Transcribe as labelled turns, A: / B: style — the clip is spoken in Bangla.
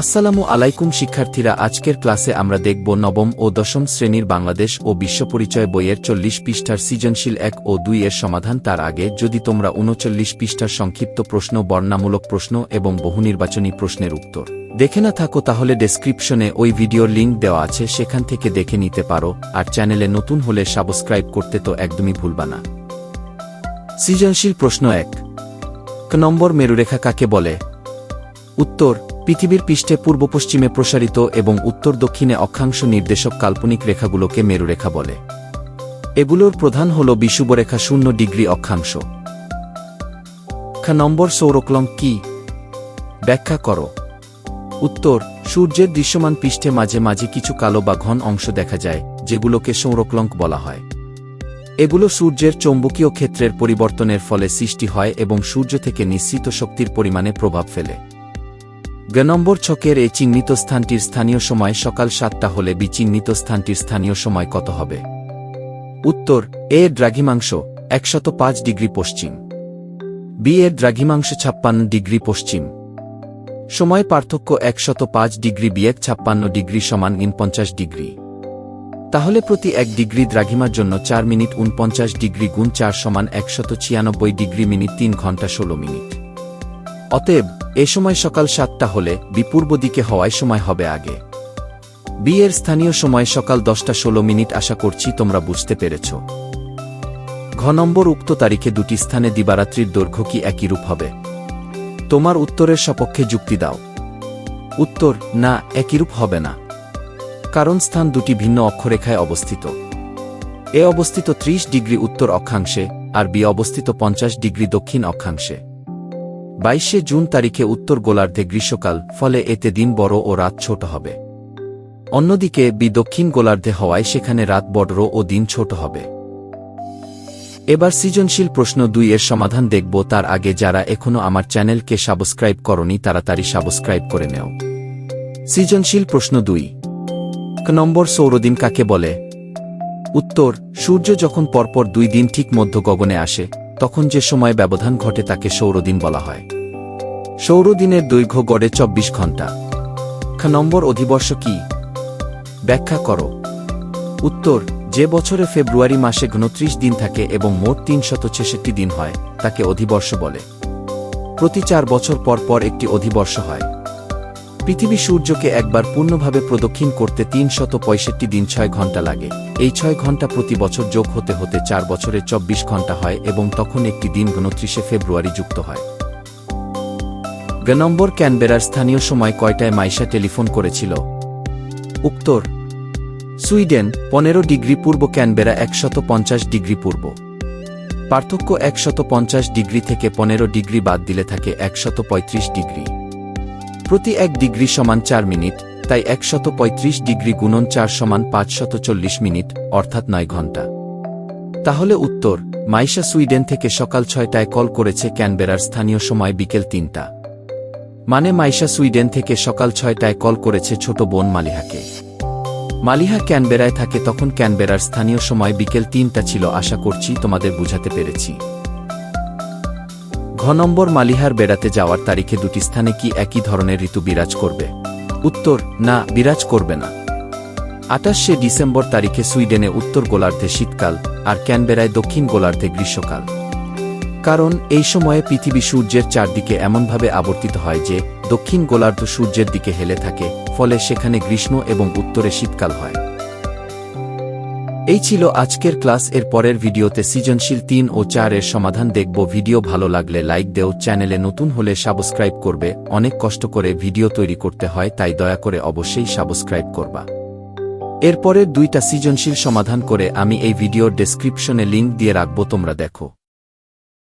A: আসসালামু আলাইকুম শিক্ষার্থীরা, আজকের ক্লাসে আমরা দেখব নবম ও দশম শ্রেণির বাংলাদেশ ও বিশ্বপরিচয় বইয়ের চল্লিশ পৃষ্ঠার সৃজনশীল এক ও দুই এর সমাধান তার আগে যদি তোমরা উনচল্লিশ পৃষ্ঠার সংক্ষিপ্ত প্রশ্ন বর্ণামূলক প্রশ্ন এবং বহুনির্বাচনী প্রশ্নের উত্তর দেখে না থাকো, তাহলে ডেসক্রিপশনে ওই ভিডিওর লিঙ্ক দেওয়া আছে, সেখান থেকে দেখে নিতে পারো আর চ্যানেলে নতুন হলে সাবস্ক্রাইব করতে তো একদমই ভুলবা না। সৃজনশীল প্রশ্ন এক। নম্বর মেরুরেখা কাকে বলে? উত্তর পৃথিবীর পৃষ্ঠে পূর্ব পশ্চিমে প্রসারিত এবং উত্তর দক্ষিণে অক্ষাংশ নির্দেশক কাল্পনিক রেখাগুলোকে মেরুরেখা বলে। এগুলোর প্রধান হল বিষুবরেখা শূন্য ডিগ্রি অক্ষাংশ। নম্বর সৌরক্লঙ্ক কি? ব্যাখ্যা করো। উত্তর, সূর্যের দৃশ্যমান পৃষ্ঠে মাঝে মাঝে কিছু কালো বা ঘন অংশ দেখা যায়, যেগুলোকে সৌরক্লঙ্ক বলা হয়। এগুলো সূর্যের চৌম্বকীয় ক্ষেত্রের পরিবর্তনের ফলে সৃষ্টি হয় এবং সূর্য থেকে নিঃসৃত শক্তির পরিমাণে প্রভাব ফেলে। নম্বর ছকের এই চিহ্নিত স্থানটির স্থানীয় সময় সকাল সাতটা হলে বিচিহ্নিত স্থানটির স্থানীয় সময় কত হবে? উত্তর, এ এর দ্রাঘিমাংশ, একশত পাঁচ ডিগ্রি পশ্চিম। বি এর দ্রাঘিমাংশ, ছাপ্পান্ন ডিগ্রি পশ্চিম। সময় পার্থক্য, একশত পাঁচ ডিগ্রি বিয়েক ছাপ্পান্ন ডিগ্রি সমান ইনপঞ্চাশ ডিগ্রি। তাহলে প্রতি এক ডিগ্রি দ্রাঘিমার জন্য চার মিনিট উনপঞ্চাশ ডিগ্রি গুণ চার সমান একশত ছিয়ানব্বই ডিগ্রি মিনিট তিন ঘণ্টা ষোলো মিনিট। অতএব, এ সময় সকাল সাতটা হলে বিপূর্ব দিকে হওয়ায় সময় হবে আগে। বিয়ের স্থানীয় সময় সকাল দশটা ষোলো মিনিট আশা করছি তোমরা বুঝতে পেরেছ। ঘ নম্বর উক্ত তারিখে দুটি স্থানে দিবারাত্রির দৈর্ঘ্য কি একই রূপ হবে? তোমার উত্তরের সপক্ষে যুক্তি দাও। উত্তর, না একইরূপ হবে না। কারণ স্থান দুটি ভিন্ন অক্ষরেখায় অবস্থিত। এ অবস্থিত ৩০ ডিগ্রি উত্তর অক্ষাংশে আর বি অবস্থিত পঞ্চাশ ডিগ্রি দক্ষিণ অক্ষাংশে। বাইশে জুন তারিখে উত্তর গোলার্ধে গ্রীষ্মকাল, ফলে এতে দিন বড় ও রাত ছোট হবে। অন্যদিকে বি দক্ষিণ গোলার্ধে হওয়ায় সেখানে রাত বড় ও দিন ছোট হবে। এবার সৃজনশীল প্রশ্ন দুই এর সমাধান দেখব, তার আগে যারা এখনও আমার চ্যানেলকে সাবস্ক্রাইব করনি, তারা তাড়াতাড়ি সাবস্ক্রাইব করে নেও। সৃজনশীল প্রশ্ন দুই। নম্বর সৌরদিন কাকে বলে? উত্তর, সূর্য যখন পরপর দুই দিন ঠিক মধ্য গগনে আসে, তখন যে সময় ব্যবধান ঘটে তাকে সৌরদিন বলা হয়। সৌরদিনের দৈর্ঘ্য গড়ে চব্বিশ ঘণ্টা। খ নম্বর অধিবর্ষ কি? ব্যাখ্যা করো। উত্তর, যে বছরে ফেব্রুয়ারি মাসে ঘনত্রিশ দিন থাকে এবং মোট তিনশত ছেষট্টি দিন হয়, তাকে অধিবর্ষ বলে। প্রতি চার বছর পর পর একটি অধিবর্ষ হয়। পৃথিবী সূর্যকে একবার পূর্ণভাবে প্রদক্ষিণ করতে তিন শত পঁয়ষট্টি দিন ছয় ঘণ্টা লাগে। এই ছয় ঘণ্টা প্রতি বছর যোগ হতে হতে চার বছরে চব্বিশ ঘণ্টা হয় এবং তখন একটি দিন উনত্রিশে ফেব্রুয়ারি যুক্ত হয়। গ নম্বর ক্যানবেরার স্থানীয় সময় কয়টায় মাইশা টেলিফোন করেছিল? উত্তর, সুইডেন, পনেরো ডিগ্রি পূর্ব, ক্যানবেরা একশত পঞ্চাশ ডিগ্রি পূর্ব। পার্থক্য একশত পঞ্চাশ ডিগ্রি থেকে পনেরো ডিগ্রি বাদ দিলে থাকে একশত পঁয়ত্রিশ ডিগ্রি। প্রতি এক ডিগ্রি সমান চার মিনিট, তাই একশত পঁয়ত্রিশ ডিগ্রি গুণন চার সমান পাঁচশত চল্লিশ মিনিট, অর্থাৎ নয় ঘণ্টা। তাহলে উত্তর, মাইশা সুইডেন থেকে সকাল ছয়টায় কল করেছে ক্যানবেরার স্থানীয় সময় বিকেল তিনটা। মানে মাইশা সুইডেন থেকে সকাল ছয়টায় কল করেছে ছোট বোন মালিহাকে। মালিহা ক্যানবেরায় থাকে তখন ক্যানবেরার স্থানীয় সময় বিকেল তিনটা ছিল, আশা করছি তোমাদের বুঝাতে পেরেছি। ঘ নম্বর মালিহার বেড়াতে যাওয়ার তারিখে দুটি স্থানে কি একই ধরনের ঋতু বিরাজ করবে? উত্তর, না, বিরাজ করবে না। আটাশে ডিসেম্বর তারিখে সুইডেনে উত্তর গোলার্ধে শীতকাল, আর ক্যানবেরায় দক্ষিণ গোলার্ধে গ্রীষ্মকাল। কারণ এই সময়ে পৃথিবী সূর্যের চারদিকে এমনভাবে আবর্তিত হয় যে, দক্ষিণ গোলার্ধ সূর্যের দিকে হেলে থাকে, ফলে সেখানে গ্রীষ্ম এবং উত্তরে শীতকাল হয়। এই ছিল আজকের ক্লাস, এর পরের ভিডিওতে সৃজনশীল তিন ও চার এর সমাধান দেখব। ভিডিও ভালো লাগলে লাইক দেও, চ্যানেলে নতুন হলে সাবস্ক্রাইব করবে। অনেক কষ্ট করে ভিডিও তৈরি করতে হয়, তাই দয়া করে অবশ্যই সাবস্ক্রাইব করবা। এরপরের দুইটা সৃজনশীল সমাধান করে আমি এই ভিডিওর ডেসক্রিপশনে লিঙ্ক দিয়ে রাখব, তোমরা দেখো।